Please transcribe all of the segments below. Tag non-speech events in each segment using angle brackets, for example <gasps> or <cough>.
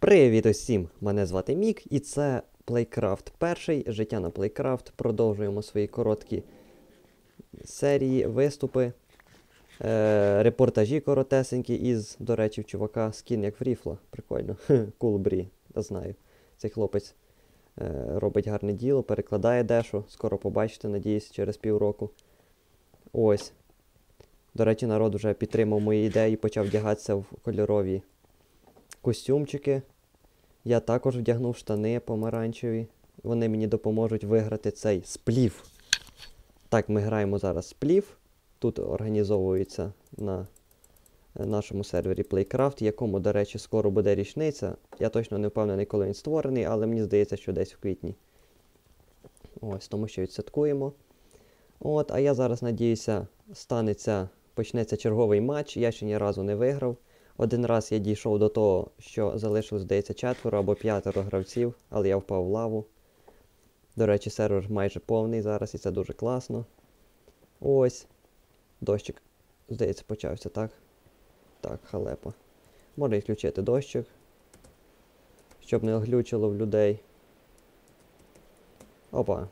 Привіт усім! Мене звати Мік, і це Playcraft перший, життя на Playcraft. Продовжуємо свої короткі серії, виступи, е, репортажі коротесенькі із, до речі, в чувака скін як в ріфла. Прикольно. <laughs> Кулбрі, я знаю. Цей хлопець е, робить гарне діло, перекладає дещо. Скоро побачите, надіюсь, через півроку. Ось. До речі, народ вже підтримав мої ідеї, почав вдягатися в кольорові костюмчики. Я також вдягнув штани помаранчеві. Вони мені допоможуть виграти цей сплів. Так, ми граємо зараз сплів. Тут організовується на е, нашому сервері Playcraft, якому, до речі, скоро буде річниця. Я точно не впевнений, коли він створений, але мені здається, що десь в квітні. Ось, тому що відсвяткуємо. От, а я зараз надіюся, станеться, почнеться черговий матч. Я ще ні разу не виграв. Один раз я дійшов до того, що залишилось, здається, четверо або п'ятеро гравців, але я впав в лаву. До речі, сервер майже повний зараз, і це дуже класно. Ось. Дощик, здається, почався, так? Так, халепа. Можна і включити дощик. Щоб не оглючило в людей. Опа.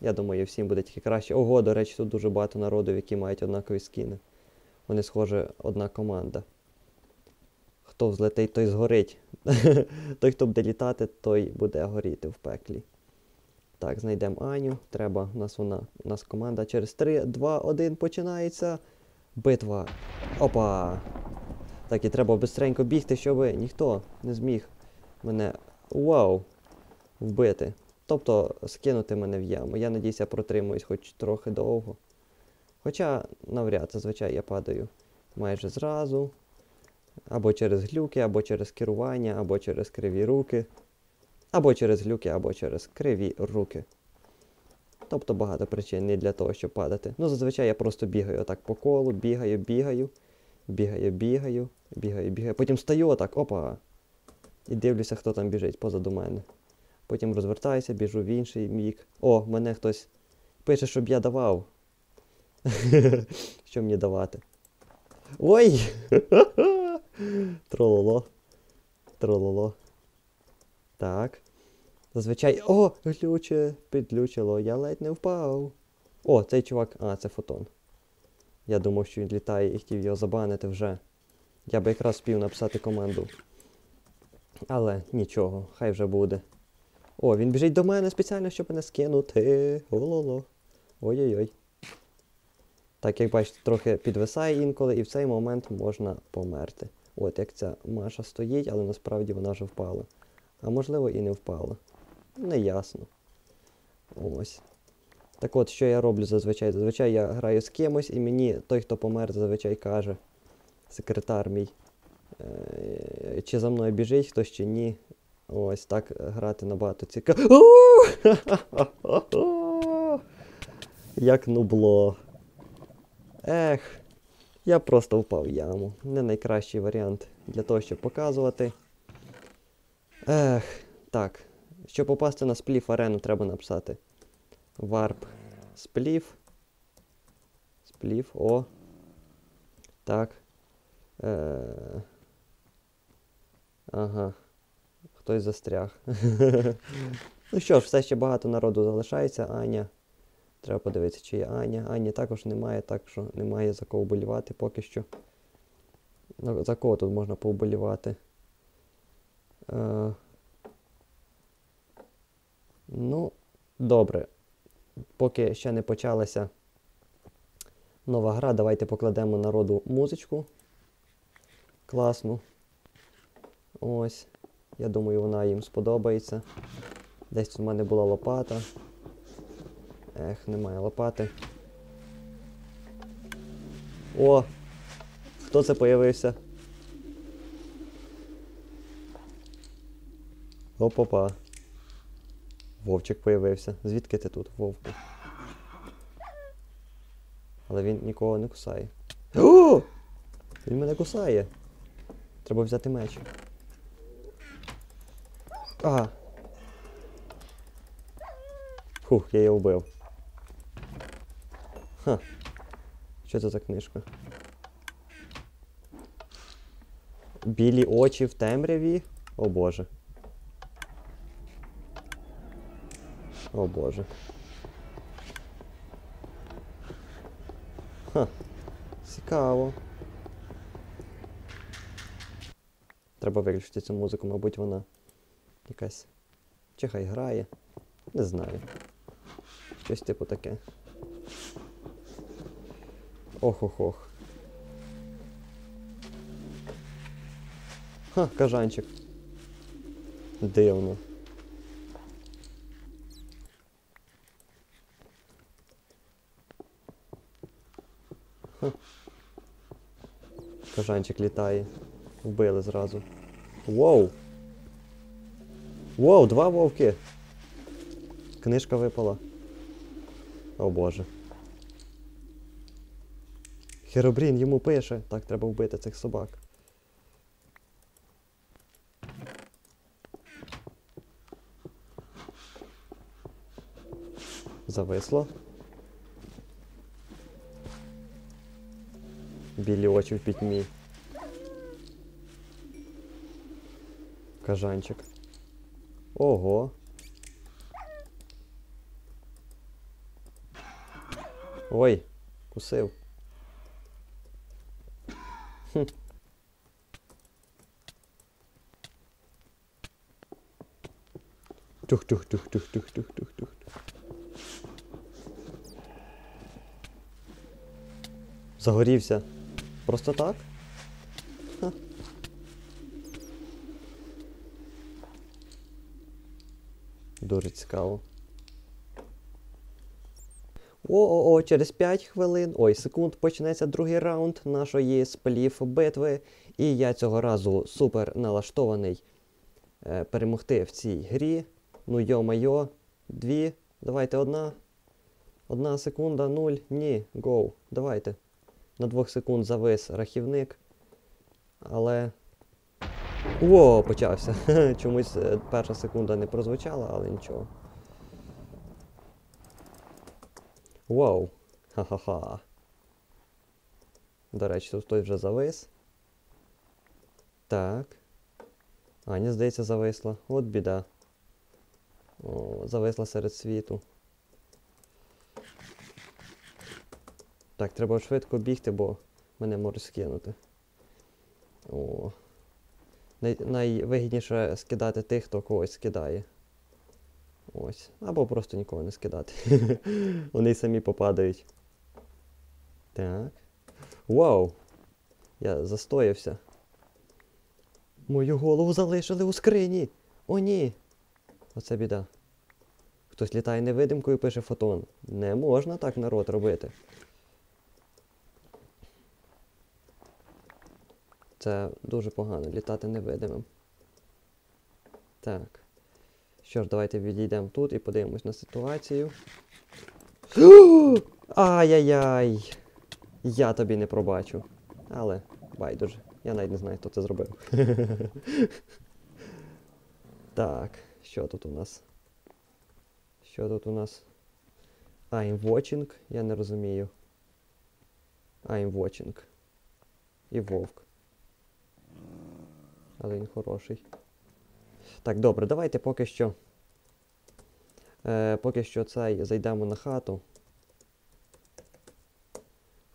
Я думаю, всім буде тільки краще. Ого, до речі, тут дуже багато народу, які мають однакові скіни. Вони, схоже, одна команда. Хто взлетить, той згорить. <laughs> той, хто буде літати, той буде горіти в пеклі. Так, знайдемо Аню. Треба, у нас вона, у нас команда через 3, 2, 1 починається. Битва. Опа! Так, і треба бистренько бігти, щоб ніхто не зміг мене. Вау! Вбити. Тобто скинути мене в яму. Я надіюся, я протримуюсь хоч трохи довго. Хоча навряд, зазвичай я падаю майже зразу. Або через глюки, або через керування, або через криві руки. Або через глюки, або через криві руки. Тобто багато причин не для того, щоб падати. Ну, зазвичай я просто бігаю отак по колу, бігаю, бігаю, бігаю, бігаю, бігаю, бігаю. Потім стою отак, опа. І дивлюся, хто там біжить позаду мене. Потім розвертаюся, біжу в інший бік. О, мене хтось пише, щоб я давав. <laughs> Що мені давати? Ой! <laughs> Трололо. Трололо. Так. Зазвичай. О, глюче, підглючило, я ледь не впав. О, цей чувак. А, це фотон. Я думав, що він літає і хотів його забанити вже. Я би якраз спів написати команду. Але нічого, хай вже буде. О, він біжить до мене спеціально, щоб мене скинути. Ололо. Ой-ой-ой. Так, як бачите, трохи підвисає інколи, і в цей момент можна померти. От як ця Маша стоїть, але насправді вона вже впала. А можливо і не впала. Не ясно. Ось. Так от, що я роблю зазвичай? Зазвичай я граю з кимось, і мені той, хто помер, зазвичай каже, секретар мій, е, чи за мною біжить хтось чи ні. Ось так грати набагато цікаво. <laughs> Як нубло. Ех, я просто впав в яму. Не найкращий варіант для того, щоб показувати. Ех, так. Щоб попасти на спліф арену, треба написати. Варп спліф. Спліф, о. Так. Е... Ага. Хтось застряг. <laughs> ну що ж, все ще багато народу залишається. Аня. Треба подивитися, чи є Аня. Ані також немає, так що немає за кого вболівати поки що. Ну, За кого тут можна повболівати? Е... Ну, добре. Поки ще не почалася нова гра, давайте покладемо народу музичку. Класну. Ось. Я думаю, вона їм сподобається. Десь тут в мене була лопата. Ех, немає лопати. О! Хто це появився? Опа-па. Вовчик появився. Звідки ти тут, вовку? Але він нікого не кусає. О! Він мене кусає. Треба взяти меч. Ага. Фух, я його вбив. Ха. Що це за книжка? Білі очі в темряві. О боже. О боже. Ха. Цікаво. Треба виключити цю музику, мабуть, вона якась. Чи хай грає. Не знаю. Щось типу таке. Ох-ох-ох. Ха, кажанчик. Дивно. Ха. Кажанчик літає. Вбили зразу. Воу! Воу, два вовки! Книжка випала. О боже. Херобрін йому пише. Так, треба вбити цих собак. Зависло. Білі очі в пітьмі. Кажанчик. Ого. Ой, кусив. Тух-тух-тух-тух-тух-тух-тух-тух. Загорівся. Просто так? Дуже цікаво. О-о-о, через 5 хвилин, ой, секунд почнеться другий раунд нашої сплів битви. І я цього разу супер налаштований е, перемогти в цій грі. Ну йо-майо, дві. Давайте одна. Одна секунда, нуль. Ні, гоу. Давайте. На двох секунд завис рахівник. Але. О, почався. <laughs> Чомусь е, перша секунда не прозвучала, але нічого. Вау. Ха-ха-ха. До речі, тут хтось вже завис. Так. Аня, здається, зависла. От біда. О, зависла серед світу. Так, треба швидко бігти, бо мене можуть скинути. О. Най найвигідніше скидати тих, хто когось скидає. Ось. Або просто нікого не скидати. <laughs> Вони самі попадають. Так. Вау! Я застоявся. Мою голову залишили у скрині. О, ні. Оце біда. Хтось літає невидимкою і пише фотон. Не можна так народ робити. Це дуже погано літати невидимим. Так. Що ж, давайте відійдемо тут і подивимось на ситуацію. <gasps> Ай-яй-яй! Я тобі не пробачу. Але байдуже. Я навіть не знаю, хто це зробив. <laughs> так, що тут у нас? Що тут у нас? I'm watching, я не розумію. I'm watching. І вовк. Але він хороший. Так, добре, давайте поки що. Е, Поки що цей зайдемо на хату.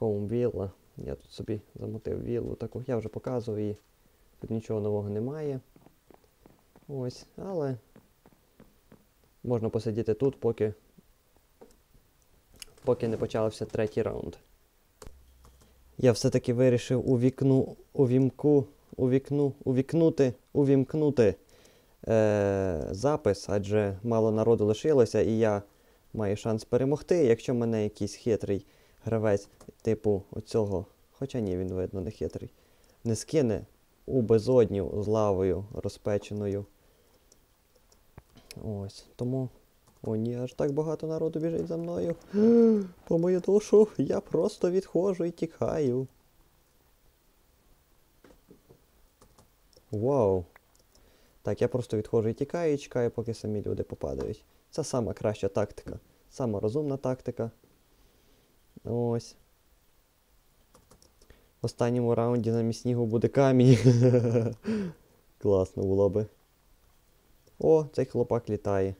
Home Villa. Я тут собі замотив віллу таку. Я вже показував її. Тут нічого нового немає. Ось, але можна посидіти тут, поки поки не почався третій раунд. Я все-таки вирішив у вікну, у вімку, у вікну, увікнути, увімкнути е, запис, адже мало народу лишилося, і я маю шанс перемогти, якщо мене якийсь хитрий гравець, типу оцього, хоча ні, він видно не хитрий, не скине у безодню з лавою розпеченою. Ось, тому. О, ні, аж так багато народу біжить за мною. <gasps> По мою душу, я просто відходжу і тікаю. Вау. Так, я просто відходжу і тікаю і чекаю, поки самі люди попадають. Це сама краща тактика. Сама розумна тактика. Ось. В останньому раунді замість снігу буде камінь. <laughs> Класно було би. О, цей хлопак літає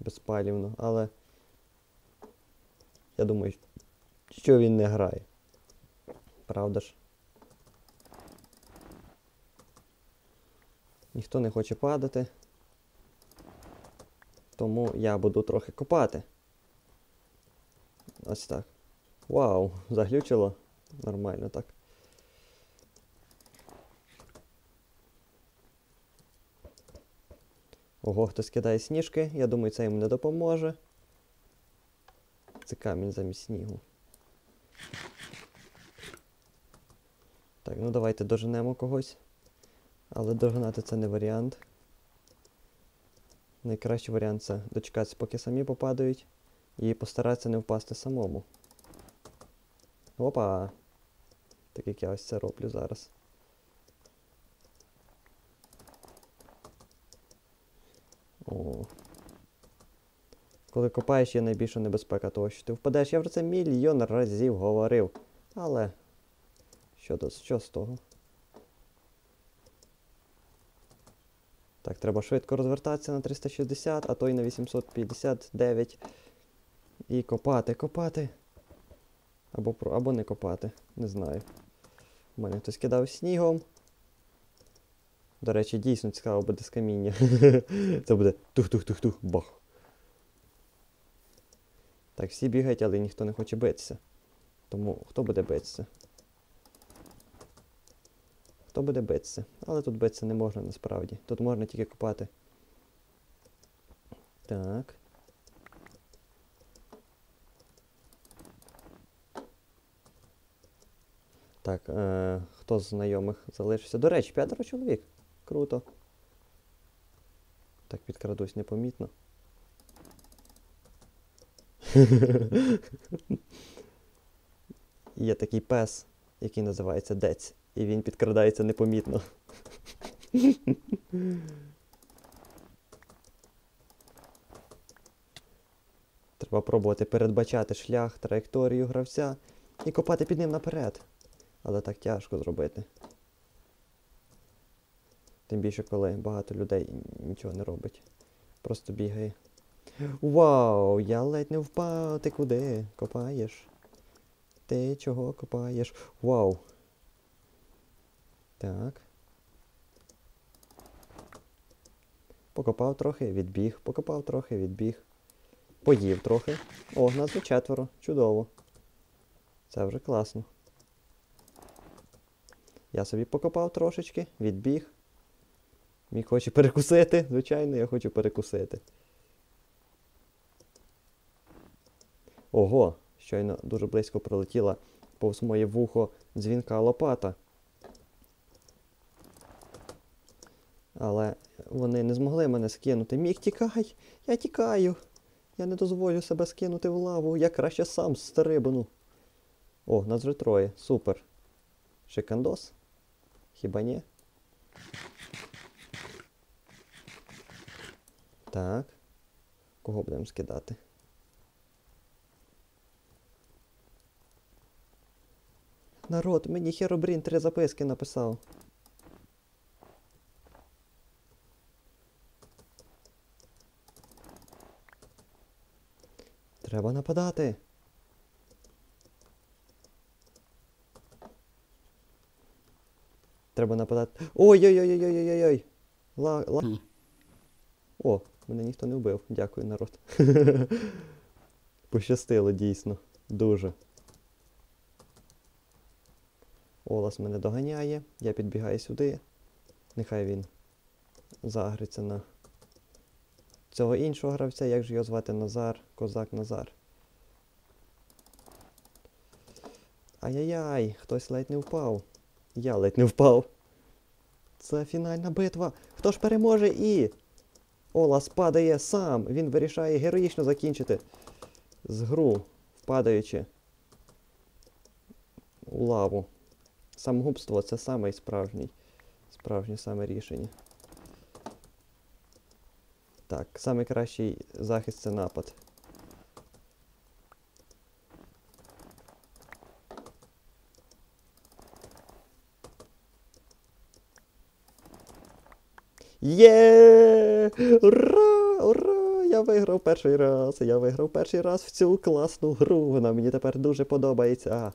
безпалівно, але я думаю, що він не грає. Правда ж? Ніхто не хоче падати. Тому я буду трохи копати. Ось так. Вау, заглючило. Нормально так. Ого, хтось кидає сніжки. Я думаю, це йому не допоможе. Це камінь замість снігу. Так, ну давайте доженемо когось. Але дожинати це не варіант. Найкращий варіант це дочекатися, поки самі попадають, і постаратися не впасти самому. Опа! Так як я ось це роблю зараз. О. Коли копаєш, є найбільша небезпека того, що ти впадеш. Я про це мільйон разів говорив. Але. Що, до, що з того? Так, треба швидко розвертатися на 360, а то й на 859. І копати, копати. Або або не копати. Не знаю. У мене хтось кидав снігом. До речі, дійсно цікаво буде з каміння. <laughs> Це буде тух-тух-тух-тух, бах. Так, всі бігають, але ніхто не хоче битися. Тому хто буде битися? Хто буде битися? Але тут битися не можна насправді. Тут можна тільки копати. Так. Так, е, хто з знайомих залишився? До речі, п'ятеро чоловік. Круто. Так, підкрадусь непомітно. <laughs> Є такий пес, який називається Дець, і він підкрадається непомітно. <laughs> Треба пробувати передбачати шлях, траєкторію гравця і копати під ним наперед. Але так тяжко зробити. Тим більше, коли багато людей нічого не робить. Просто бігає. Вау, я ледь не впав. Ти куди? Копаєш? Ти чого копаєш? Вау. Так. Покопав трохи, відбіг, покопав трохи, відбіг. Поїв трохи. О, нас вже четверо. Чудово. Це вже класно. Я собі покопав трошечки, відбіг. Мій хоче перекусити. Звичайно, я хочу перекусити. Ого, щойно дуже близько пролетіла повз моє вухо дзвінка лопата. Але вони не змогли мене скинути. Мік, тікай! Я тікаю! Я не дозволю себе скинути в лаву. Я краще сам стрибну. О, нас вже троє. Супер. Шикандос? Хіба ні? Так. Кого будемо скидати? Народ, мені Херобрін три записки написав. Треба нападати. Треба нападати. Ой-ой-ой-ой-ой-ой-ой! Ла, ла... О, мене ніхто не вбив. Дякую, народ. <laughs> Пощастило дійсно. Дуже. Олас мене доганяє. Я підбігаю сюди. Нехай він загриться на цього іншого гравця. Як же його звати Назар? Козак Назар. Ай-яй-яй, хтось ледь не впав. Я ледь не впав. Це фінальна битва. Хто ж переможе і. Олас падає сам. Він вирішає героїчно закінчити з гру, впадаючи у лаву. Самогубство це саме справжній. Справжнє саме рішення. Так, саме кращий захист це напад. Є! Ура! Ура! Я виграв перший раз! Я виграв перший раз в цю класну гру. Вона мені тепер дуже подобається.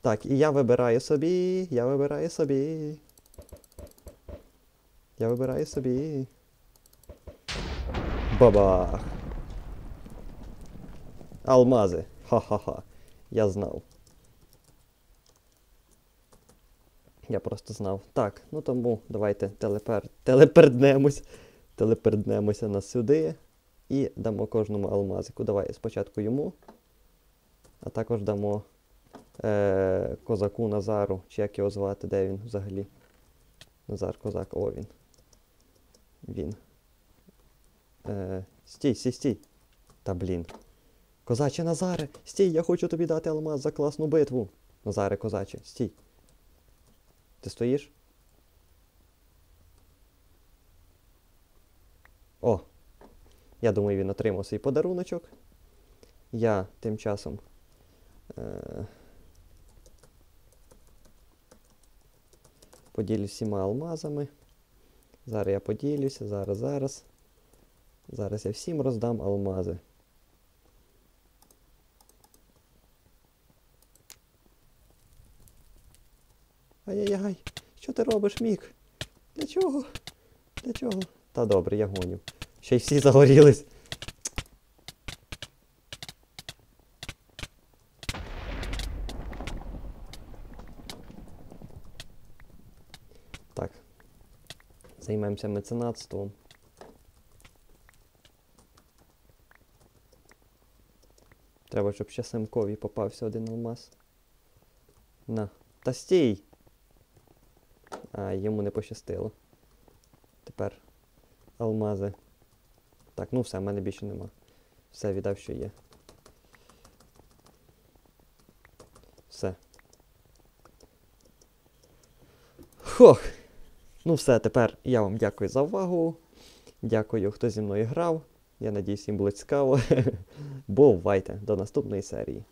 Так, і я вибираю собі. Я вибираю собі. Я вибираю собі. Бабах! Алмази. Ха-ха-ха. Я знав. Я просто знав. Так, ну тому давайте телепер... телеперднемось. Телеперднемося на сюди. І дамо кожному алмазику. Давай спочатку йому. А також дамо е- козаку Назару. Чи як його звати, де він взагалі? Назар Козак, о він. Він. Е- стій, стій, стій. Та блін. Козаче Назаре, стій, я хочу тобі дати алмаз за класну битву. Назаре, козаче, стій. Ти стоїш? О! Я думаю, він отримав свій подаруночок. Я тим часом. Е- поділюсь всіма алмазами. Зараз я поділюся, зараз, зараз. Зараз я всім роздам алмази. Ай-яй-яй, що ти робиш, Мік? Для чого? Для чого? Та добре, я гоню. Ще й всі загорілись. Так. Займемося меценатством. Треба, щоб ще Семкові попався один алмаз. На. Та стій! А, йому не пощастило. Тепер алмази. Так, ну все, в мене більше нема. Все віддав, що є. Все. Хох! Ну все, тепер я вам дякую за увагу. Дякую, хто зі мною грав. Я надіюсь, їм було цікаво. <laughs> Бувайте до наступної серії.